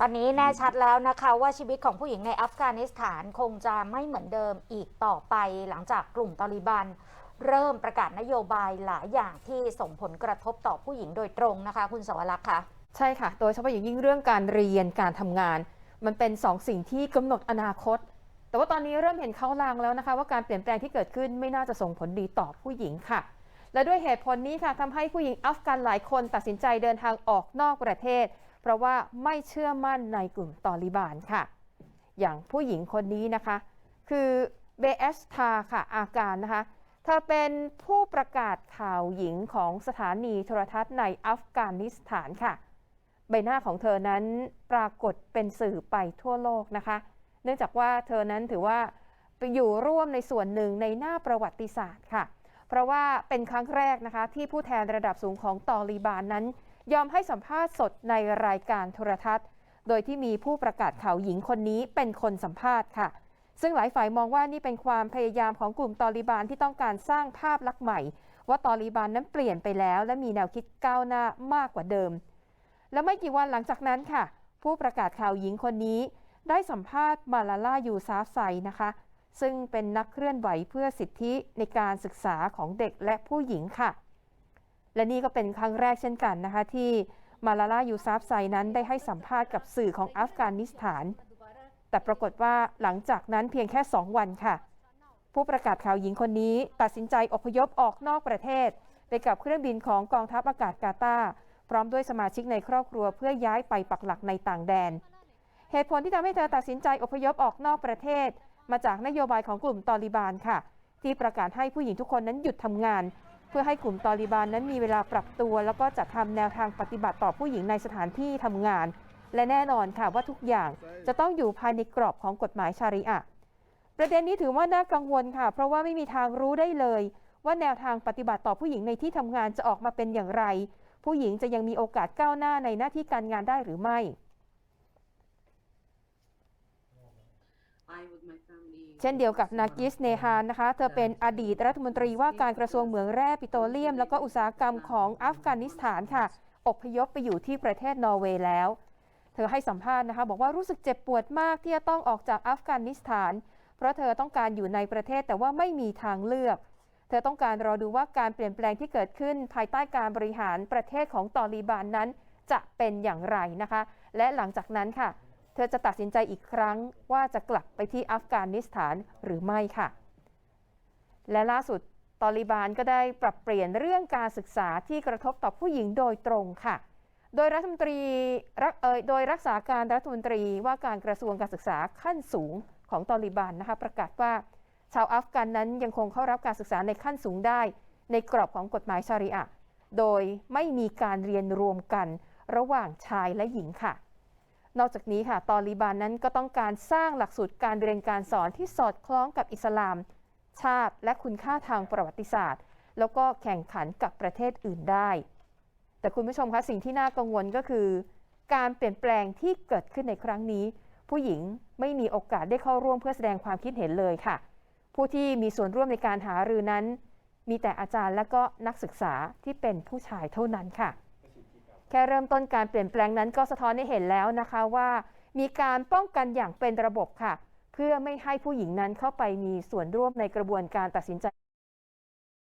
ตอนนี้แน่ชัดแล้วนะคะว่าชีวิตของผู้หญิงในอัฟกานิสถานคงจะไม่เหมือนเดิมอีกต่อไปหลังจากกลุ่มตอริบัน เริ่มประกาศนโยบายหลายอย่างที่ส่งผลกระทบต่อผู้หญิงโดยตรงนะคะ คุณสวรักษ์คะใช่ค่ะ โดยเฉพาะอย่างยิ่งเรื่องการเรียนการทำงาน มันเป็นสองสิ่งที่กำหนดอนาคต แต่ว่าตอนนี้เริ่มเห็นเขาลางแล้วนะคะ ว่าการเปลี่ยนแปลงที่เกิดขึ้นไม่น่าจะส่งผลดีต่อผู้หญิงค่ะ และด้วยเหตุผลนี้ค่ะทำให้ผู้หญิงอัฟกันหลายคนตัดสินใจเดินทางออกนอกประเทศ เพราะว่าไม่เชื่อมั่นในกลุ่มตอริบานค่ะ อย่างผู้หญิงคนนี้นะคะ คือเบเอสทาค่ะอาการนะคะ เธอเป็นผู้ประกาศข่าวหญิงของสถานีโทรทัศน์ในอัฟกานิสถานค่ะ ใบหน้าของเธอนั้นปรากฏเป็นสื่อไปทั่วโลกนะคะ เนื่องจากว่าเธอนั้นถือว่าไปอยู่ร่วมในส่วนหนึ่งในหน้าประวัติศาสตร์ค่ะ เพราะว่าเป็นครั้งแรกนะคะที่ผู้แทนระดับสูงของตอริบานนั้น ยอมให้สัมภาษณ์สดในรายการโทรทัศน์ โดยที่มีผู้ประกาศข่าวหญิงคนนี้เป็นคนสัมภาษณ์ค่ะ ซึ่งหลายฝ่ายมองว่านี่เป็นความพยายามของกลุ่มตอริบานที่ต้องการสร้างภาพลักษณ์ใหม่ ว่าตอริบานนั้นเปลี่ยนไปแล้ว และมีแนวคิดก้าวหน้ามากกว่าเดิม และไม่กี่วันหลังจากนั้นค่ะ ผู้ประกาศข่าวหญิงคนนี้ ได้สัมภาษณ์มาลาลายูซาฟไซนะคะ ซึ่งเป็นนักเคลื่อนไหวเพื่อสิทธิในการศึกษาของเด็กและผู้หญิงค่ะ และนี่ก็เป็นครั้งแรกเช่นกันนะคะที่มาลาลายูซาฟไซนั้นได้ให้สัมภาษณ์กับสื่อของอัฟกานิสถาน แต่ปรากฏว่าหลังจากนั้นเพียงแค่ 2 วันค่ะ ผู้ประกาศข่าวหญิงคนนี้ตัดสินใจอพยพออกนอกประเทศ ไปกับเครื่องบินของกองทัพอากาศกาตาร์พร้อมด้วยสมาชิกในครอบครัวเพื่อย้ายไปปักหลักในต่างแดน เหตุผลที่ทำให้เธอตัดสินใจอพยพออกนอกประเทศ มาจากนโยบายของกลุ่มตอริบานค่ะ ที่ประกาศให้ผู้หญิงทุกคนนั้นหยุดทำงาน พื่อให้กลุ่มตอริบานนั้นมีเวลาปรับตัว แล้วก็จัดทำแนวทางปฏิบัติต่อผู้หญิงในสถานที่ทำงาน และแน่นอนค่ะว่าทุกอย่างจะต้องอยู่ภายในกรอบของกฎหมายชาริอะห์ประเด็นนี้ถือว่าน่ากังวลค่ะ เพราะว่าไม่มีทางรู้ได้เลย ว่าแนวทางปฏิบัติต่อผู้หญิงในที่ทำงานจะออกมาเป็นอย่างไร ผู้หญิงจะยังมีโอกาสก้าวหน้าในหน้าที่การงานได้หรือไม่ เช่นเดียวกับนากิสเนฮานนะคะ เธอเป็นอดีตรัฐมนตรีว่าการกระทรวงเหมืองแร่ปิโตรเลียม แล้วก็อุตสาหกรรมของอัฟกานิสถานค่ะ อพยพไปอยู่ที่ประเทศนอร์เวย์แล้ว เธอให้สัมภาษณ์นะคะ บอกว่ารู้สึกเจ็บปวดมากที่จะต้องออกจากอัฟกานิสถาน เพราะเธอต้องการอยู่ในประเทศแต่ว่าไม่มีทางเลือก เธอต้องการรอดูว่าการเปลี่ยนแปลงที่เกิดขึ้น ภายใต้การบริหารประเทศของตอริบานนั้น จะเป็นอย่างไรนะคะ และหลังจากนั้นค่ะ เธอจะตัดสินใจอีกครั้งว่าจะกลับไปที่อัฟกานิสถานหรือไม่ค่ะ และล่าสุดตอริบานก็ได้ปรับเปลี่ยนเรื่องการศึกษาที่กระทบต่อผู้หญิงโดยตรงค่ะ โดยรัฐมนตรีรักเอยโดยรักษาการรัฐมนตรีว่าการกระทรวงการศึกษาขั้นสูงของตอริบานนะคะประกาศว่า ชาวอัฟกันนั้นยังคงเข้ารับการศึกษาในขั้นสูงได้ ในกรอบของกฎหมายชาริอะโดยไม่มีการเรียนรวมกันระหว่างชายและหญิงค่ะ นอกจากนี้ค่ะตอริบานนั้นก็ต้องการสร้างหลักสูตรการเรียนการสอนที่สอดคล้องกับอิสลาม ชาติและคุณค่าทางประวัติศาสตร์ แล้วก็แข่งขันกับประเทศอื่นได้ แต่คุณผู้ชมคะสิ่งที่น่ากังวลก็คือ การเปลี่ยนแปลงที่เกิดขึ้นในครั้งนี้ ผู้หญิงไม่มีโอกาสได้เข้าร่วมเพื่อแสดงความคิดเห็นเลยค่ะ ผู้ที่มีส่วนร่วมในการหารือนั้น มีแต่อาจารย์และก็นักศึกษาที่เป็นผู้ชายเท่านั้นค่ะ ค่เริ่มต้นการเปลี่ยนแปลงนั้นก็สะท้อนให้เห็นแล้วนะคะว่า มีการป้องกันอย่างเป็นระบบค่ะ เพื่อไม่ให้ผู้หญิงนั้นเข้าไปมีส่วนร่วมในกระบวนการตัดสินใจ